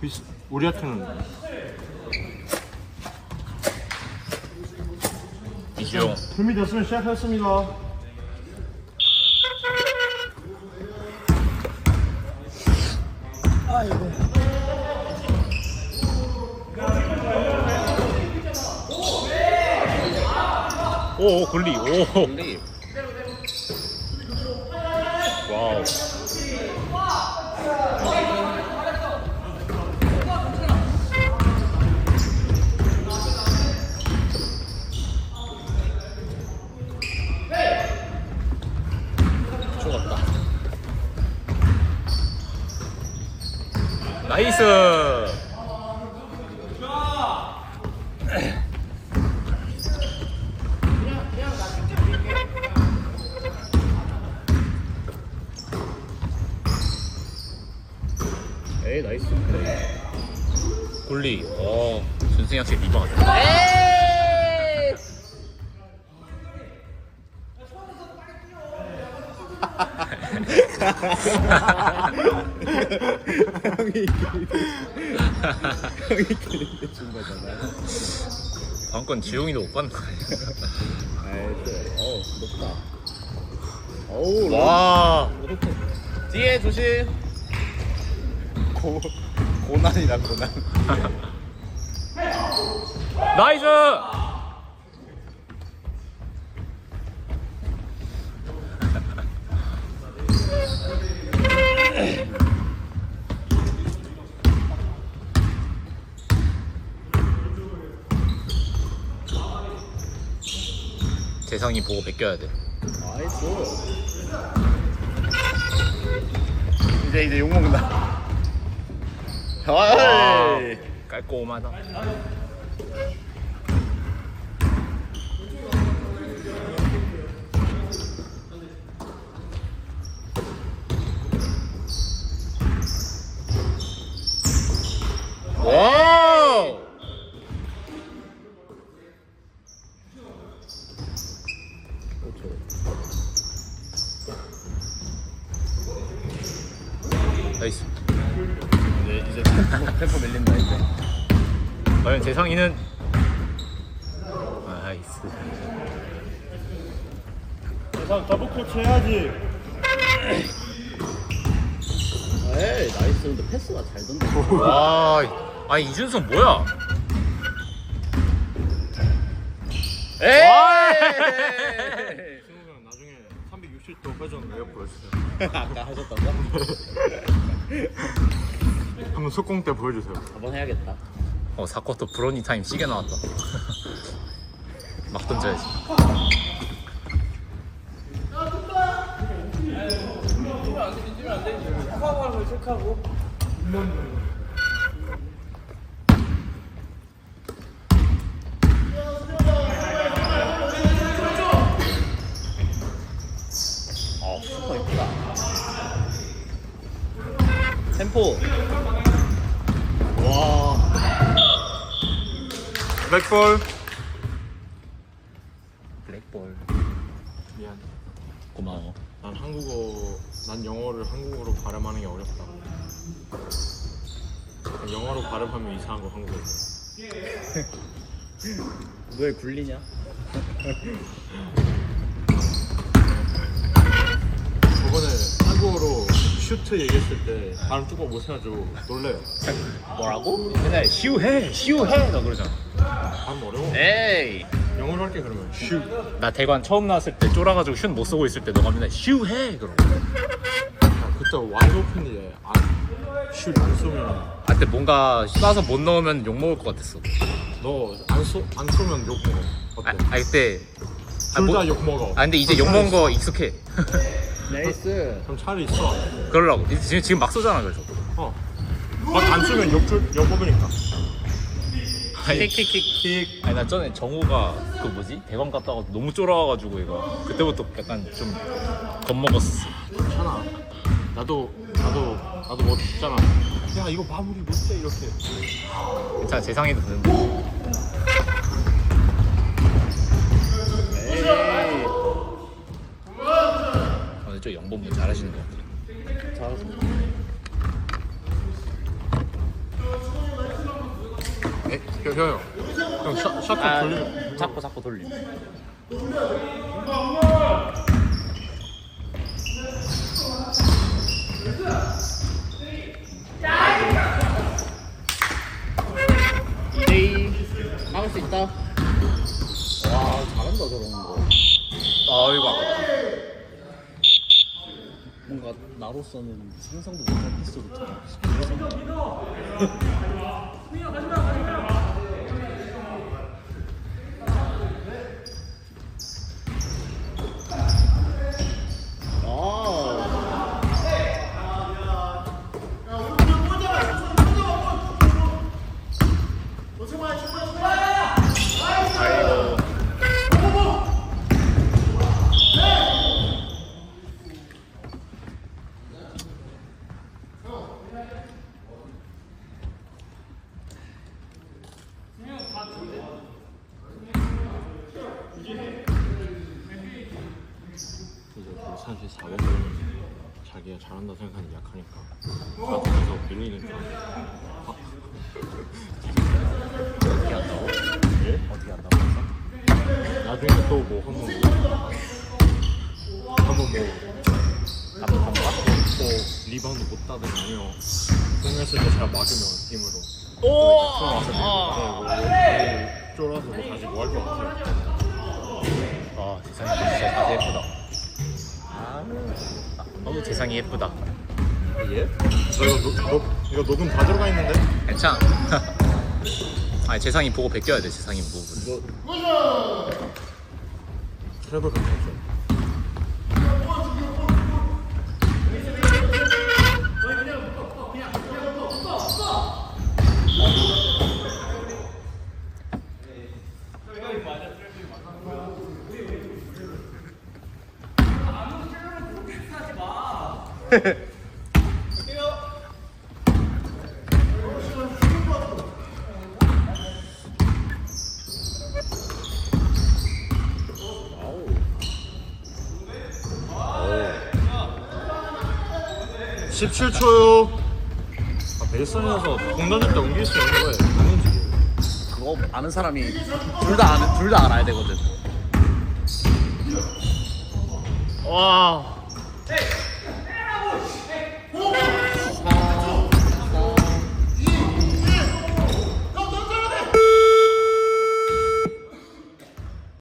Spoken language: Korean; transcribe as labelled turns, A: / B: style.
A: 휘- 우리한테는.
B: 이주영
A: 준비됐으면 시작했습니다.
B: 오 굴리 오.
C: 굴리
B: 와우
C: 죽었다
B: 나이스
C: 에이 나이스.
B: 굴리. 어 준승이 확실히 좋다
C: 에이 형이 형이 그린데 준 거잖아.
B: 다음 건 지용이도 못 받는 거 아니야
C: 나이스 어우 높다. 어우
B: 와.
C: 뒤에 조심 고 고난이다 고난.
B: 나이스! 재성이 보고 베껴야 돼.
C: 나이스. 이제 이제 욕 먹는다
B: 와,
C: 어이
B: 깔끔하다 와우 나 이스
C: 이제 템포, 템포 밀린다 이제.
B: 과연 재성이는? 나이스.
A: 자, 더블 코치 해야지.
C: 에이 나이스 근데 패스가 잘 던져.
B: 와 아니 이준성 뭐야?
C: 에이!
A: 친구가 나중에 360도 회전 외역 보여주세요.
C: 아까 하셨다고?
A: 한번 속공 때 보여주세요.
C: 한번 해야겠다.
B: 어 사쿼터 브로니 타임 시계 나왔다. 막 던져야지.
C: 아 슈퍼 이쁘다. 템포
A: 백볼.
B: 블랙볼
A: 미안.
B: 고마워
A: 난 한국어, 난 영어를 한국어로 발음하는 게 어렵다. 영어로 발음하면 이상한 거 한국어.
C: 왜 굴리냐?
A: 저번에 한국어로 슈트 얘기했을 때 발음 뚜껑 못 해가지고 놀래요.
C: 뭐라고?
B: 맨날 시우해 시우해 너 그러잖아
A: 발음 어려워.
C: 에이
A: 영어로 할게 그러면 슈.
B: 나 대관 처음 나왔을 때 쫄아가지고 슛못 쏘고 있을 때 너가 맨날 시우해 그러고
A: 아, 그때 와이드 오픈이래. 아, 슛안 쏘면
B: 아 근데 뭔가 쏴서 못 넣으면 욕먹을 것 같았어
A: 너안 쏘, 안 쏘면 욕 먹어.
B: 아,
A: 어때?
B: 아 그때 아,
A: 둘
B: 뭐-
A: 다 욕 먹어.
B: 아 근데 이제 욕먹은 거 익숙해
C: 나이스
A: 그럼 차라리 있어.
B: 그러려고 지금, 지금 막 쏘잖아 그래서
A: 어. 막안 쏘면 욕, 줄- 욕 먹으니까.
B: 아니,
C: 킥킥 킥
B: 아니 나 전에 정우가 그 뭐지 대관 갔다 가 너무 쫄아와가지고 얘가 그때부터 약간 좀 겁먹었어
A: 괜찮아. 나도, 나도, 나도 못했잖아. 야, 이거 마무리 못해, 이렇게.
B: 자 재상이도 되는
C: 거에
B: 영범분 잘하시는 것 같아요.
C: 잘하서.
A: 에? 형, 형, 형, 샷, 샷
B: 아,
A: 돌리면.
B: 자꾸 자꾸 돌림.
C: 막을 수 있다. 와 잘한다 저런 거.
B: 아 이거 아깝다.
C: 뭔가 나로서는 상상도 못한 패스부터. 아.
B: 아이고.
A: 이제 그 사실 4번은 자기가 잘한다 생각하는 약하니까 앞에서 밀리니까
B: 어떻게 한다고?
A: 예?
B: 어떻게 한다고 했어?
A: 나중에 또 뭐 한번 한번 뭐
B: 건가?
A: 뭐 리바운드 못 따든 아니면 공했을 때잘 맞으면 팀으로
B: 오!
A: 와서
B: 아,
A: 뭐 쫄아서 뭐 다시 뭐 할 것 같아요
B: 아 세상이 진짜 자세 예쁘다. 아, 너무 세상이 예쁘다.
A: 예? 저 이거, 녹, 녹, 이거 녹음 다 들어가 있는데?
B: 괜찮아. 아니 재상이 보고 베껴야 돼 재상이 부분.
A: 트래블 괜찮죠? 17초요 아, 베이스라인에서 공 던질 때 옮길 수 있는 거예요 안 움직여요
C: 그거 아는 사람이 둘 다 아는 둘 다 알아야 되거든.
B: 와.